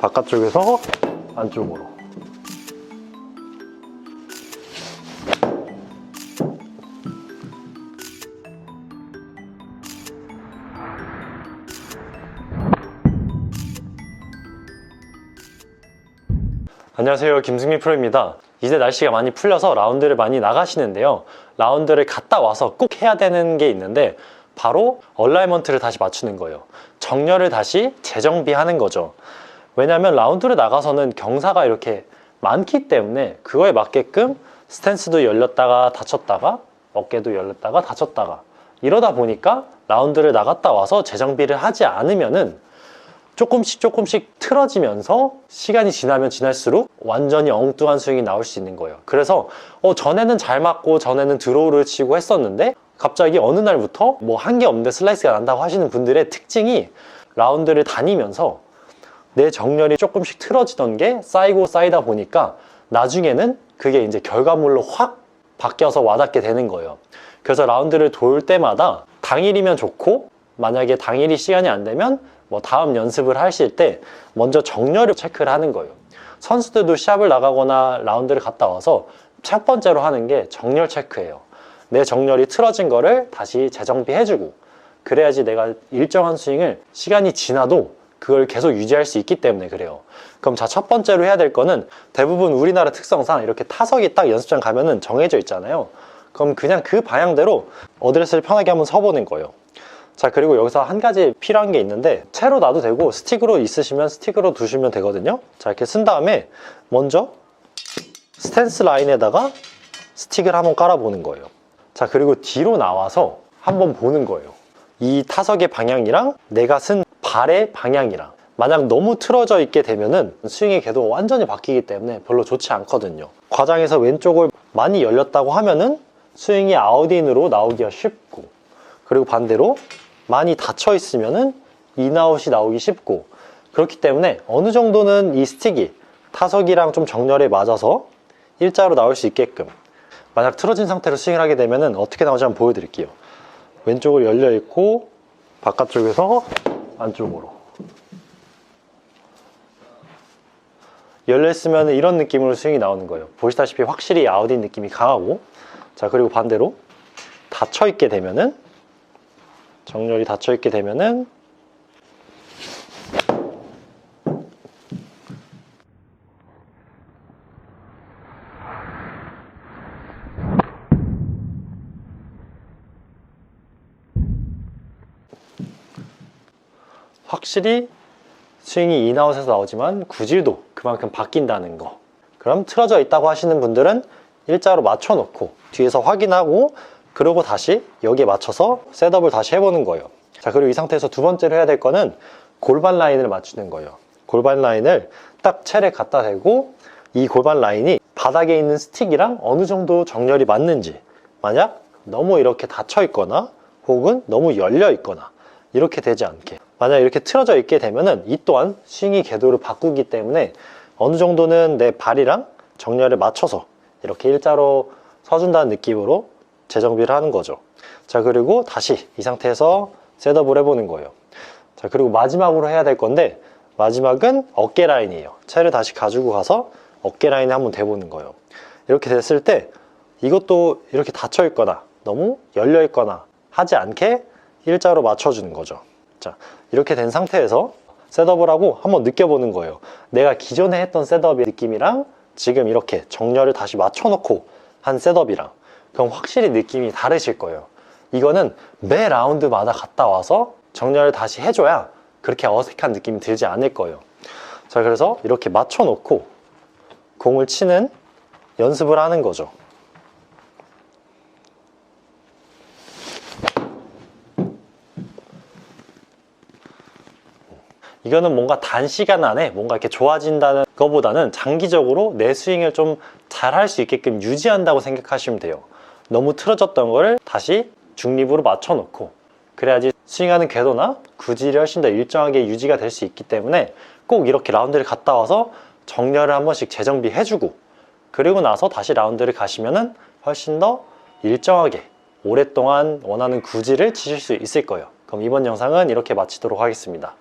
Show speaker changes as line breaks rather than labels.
바깥쪽에서 안쪽으로. 안녕하세요. 김승민 프로입니다. 이제 날씨가 많이 풀려서 라운드를 많이 나가시는데요. 라운드를 갔다 와서 꼭 해야 되는 게 있는데 바로 얼라이먼트를 다시 맞추는 거예요 정렬을 다시 재정비하는 거죠 왜냐하면 라운드를 나가서는 경사가 이렇게 많기 때문에 그거에 맞게끔 스탠스도 열렸다가 닫혔다가 어깨도 열렸다가 닫혔다가 이러다 보니까 라운드를 나갔다 와서 재정비를 하지 않으면은 조금씩 조금씩 틀어지면서 시간이 지나면 지날수록 완전히 엉뚱한 스윙이 나올 수 있는 거예요. 그래서 어, 전에는 잘 맞고 전에는 드로우를 치고 했었는데 갑자기 어느 날부터 뭐한게 없는데 슬라이스가 난다고 하시는 분들의 특징이 라운드를 다니면서 내 정렬이 조금씩 틀어지던 게 쌓이고 쌓이다 보니까 나중에는 그게 이제 결과물로 확 바뀌어서 와닿게 되는 거예요. 그래서 라운드를 돌 때마다 당일이면 좋고 만약에 당일이 시간이 안 되면 뭐 다음 연습을 하실 때 먼저 정렬을 체크를 하는 거예요. 선수들도 시합을 나가거나 라운드를 갔다 와서 첫 번째로 하는 게 정렬 체크예요. 내 정렬이 틀어진 거를 다시 재정비해주고 그래야지 내가 일정한 스윙을 시간이 지나도 그걸 계속 유지할 수 있기 때문에 그래요. 그럼 자, 첫 번째로 해야 될 거는 대부분 우리나라 특성상 이렇게 타석이 딱 연습장 가면은 정해져 있잖아요. 그럼 그냥 그 방향대로 어드레스를 편하게 한번 서보는 거예요. 자 그리고 여기서 한 가지 필요한 게 있는데 채로 놔도 되고 스틱으로 있으시면 스틱으로 두시면 되거든요 자 이렇게 쓴 다음에 먼저 스탠스 라인에다가 스틱을 한번 깔아보는 거예요 자 그리고 뒤로 나와서 한번 보는 거예요. 이 타석의 방향이랑 내가 쓴 발의 방향이랑 만약 너무 틀어져 있게 되면은 스윙의 궤도가 완전히 바뀌기 때문에 별로 좋지 않거든요. 과장에서 왼쪽을 많이 열렸다고 하면은 스윙이 아웃인으로 나오기가 쉽고 그리고 반대로 많이 닫혀 있으면은 인아웃이 나오기 쉽고 그렇기 때문에 어느 정도는 이 스틱이 타석이랑 좀 정렬에 맞아서 일자로 나올 수 있게끔 만약 틀어진 상태로 스윙을 하게 되면은 어떻게 나오지 한번 보여드릴게요. 왼쪽을 열려 있고 바깥쪽에서 안쪽으로. 열려 있으면 이런 느낌으로 스윙이 나오는 거예요. 보시다시피 확실히 아웃인 느낌이 강하고. 자 그리고 반대로 닫혀 있게 되면은 정렬이 닫혀 있게 되면은 확실히 스윙이 인아웃에서 나오지만 구질도 그만큼 바뀐다는 거. 그럼 틀어져 있다고 하시는 분들은 일자로 맞춰 놓고 뒤에서 확인하고 그러고 다시 여기에 맞춰서 셋업을 다시 해보는 거예요. 자 그리고 이 상태에서 두 번째로 해야 될 거는 골반 라인을 맞추는 거예요. 골반 라인을 딱 체를 갖다 대고 이 골반 라인이 바닥에 있는 스틱이랑 어느 정도 정렬이 맞는지 만약 너무 이렇게 닫혀 있거나 혹은 너무 열려 있거나 이렇게 되지 않게 만약 이렇게 틀어져 있게 되면은 이 또한 스윙이 궤도를 바꾸기 때문에 어느 정도는 내 발이랑 정렬을 맞춰서 이렇게 일자로 서준다는 느낌으로 재정비를 하는 거죠. 자 그리고 다시 이 상태에서 셋업을 해보는 거예요. 자 그리고 마지막으로 해야 될 건데 마지막은 어깨 라인이에요. 채를 다시 가지고 가서 어깨 라인에 한번 대보는 거예요. 이렇게 됐을 때 이것도 이렇게 닫혀 있거나 너무 열려 있거나 하지 않게 일자로 맞춰주는 거죠 자 이렇게 된 상태에서 셋업을 하고 한번 느껴보는 거예요. 내가 기존에 했던 셋업의 느낌이랑 지금 이렇게 정렬을 다시 맞춰놓고 한 셋업이랑 그럼 확실히 느낌이 다르실 거예요. 이거는 매 라운드마다 갔다 와서 정렬을 다시 해줘야 그렇게 어색한 느낌이 들지 않을 거예요. 자 그래서 이렇게 맞춰놓고 공을 치는 연습을 하는 거죠 이거는 뭔가 단시간 안에 뭔가 이렇게 좋아진다는 것보다는 장기적으로 내 스윙을 좀 잘할 수 있게끔 유지한다고 생각하시면 돼요. 너무 틀어졌던 거를 다시 중립으로 맞춰놓고 그래야지 스윙하는 궤도나 구질이 훨씬 더 일정하게 유지가 될 수 있기 때문에 꼭 이렇게 라운드를 갔다 와서 정렬을 한 번씩 재정비해주고 그리고 나서 다시 라운드를 가시면은 훨씬 더 일정하게 오랫동안 원하는 구질을 치실 수 있을 거예요. 그럼 이번 영상은 이렇게 마치도록 하겠습니다